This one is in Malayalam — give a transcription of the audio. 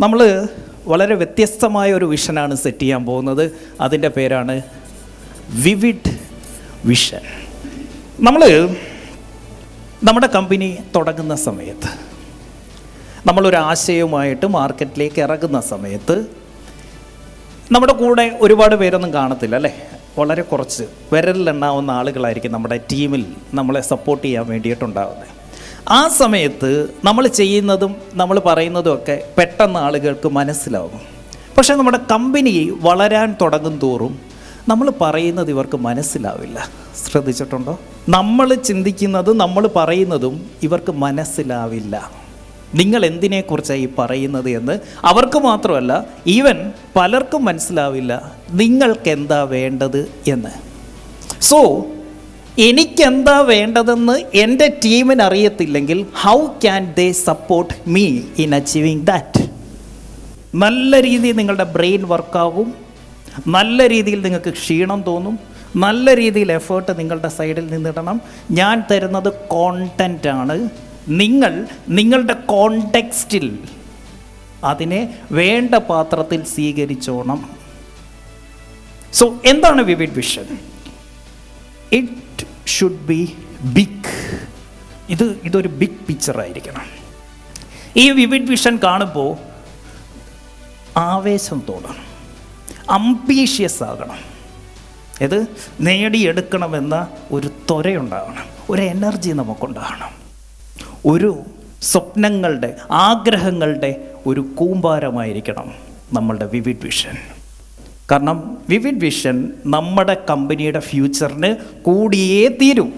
നമ്മൾ വളരെ വ്യത്യസ്തമായ ഒരു വിഷനാണ് സെറ്റ് ചെയ്യാൻ പോകുന്നത്. അതിന്റെ പേരാണ് വിവിഡ് വിഷൻ. നമ്മൾ നമ്മുടെ കമ്പനി തുടങ്ങുന്ന സമയത്ത് നമ്മളൊരു ആശയവുമായിട്ട് മാർക്കറ്റിലേക്ക് ഇറങ്ങുന്ന സമയത്ത് നമ്മുടെ കൂടെ ഒരുപാട് പേരൊന്നും കാണത്തില്ല അല്ലേ? വളരെ കുറച്ച് വിരലിലെണ്ണാവുന്ന ആളുകളായിരിക്കും നമ്മുടെ ടീമിൽ നമ്മളെ സപ്പോർട്ട് ചെയ്യാൻ വേണ്ടിയിട്ടുണ്ടാവുന്നത്. ആ സമയത്ത് നമ്മൾ ചെയ്യുന്നതും നമ്മൾ പറയുന്നതും ഒക്കെ പെട്ടെന്ന് ആളുകൾക്ക് മനസ്സിലാവും. പക്ഷേ നമ്മുടെ കമ്പനി വളരാൻ തുടങ്ങും തോറും നമ്മൾ പറയുന്നത് ഇവർക്ക് മനസ്സിലാവില്ല. ശ്രദ്ധിച്ചിട്ടുണ്ടോ? നമ്മൾ ചിന്തിക്കുന്നതും നമ്മൾ പറയുന്നതും ഇവർക്ക് മനസ്സിലാവില്ല. നിങ്ങൾ എന്തിനെക്കുറിച്ചാണ് ഈ പറയുന്നത് എന്ന് അവർക്ക് മാത്രമല്ല ഈവൻ പലർക്കും മനസ്സിലാവില്ല. നിങ്ങൾക്ക് എന്താ വേണ്ടത് എന്ന്. സോ എനിക്കെന്താ വേണ്ടതെന്ന് എന്റെ ടീമിന് അറിയത്തില്ലെങ്കിൽ how can they support me in achieving that നല്ല രീതിയിൽ നിങ്ങളുടെ ബ്രെയിൻ വർക്കാവും നല്ല രീതിയിൽ നിങ്ങൾക്ക് ക്ഷീണം തോന്നും. നല്ല രീതിയിൽ എഫേർട്ട് നിങ്ങളുടെ സൈഡിൽ നിന്നിടണം. ഞാൻ തരുന്നത് കോണ്ടന്റ് ആണ്. നിങ്ങൾ നിങ്ങളുടെ കോണ്ടെക്സ്റ്റിൽ അതിനെ വേണ്ട പാത്രത്തിൽ സ്വീകരിച്ചോണം. സോ എന്താണ് vivid vision it should be big ഇത് ഇതൊരു ബിഗ് പിക്ചർ ആയിരിക്കണം. ഈ വിവിഡ് വിഷൻ കാണുമ്പോൾ ആവേശം തോന്നണം അംബീഷ്യസ് ആകണം. ഇത് നേടിയെടുക്കണമെന്ന ഒരു ത്വരയുണ്ടാകണം ഒരു എനർജി നമുക്കുണ്ടാകണം ഒരു സ്വപ്നങ്ങളുടെ ആഗ്രഹങ്ങളുടെ ഒരു കൂമ്പാരമായിരിക്കണം നമ്മളുടെ വിവിഡ് വിഷൻ കാരണം വിവിഡ് വിഷൻ നമ്മുടെ കമ്പനിയുടെ ഫ്യൂച്ചറിന് കൂടിയേ തീരും.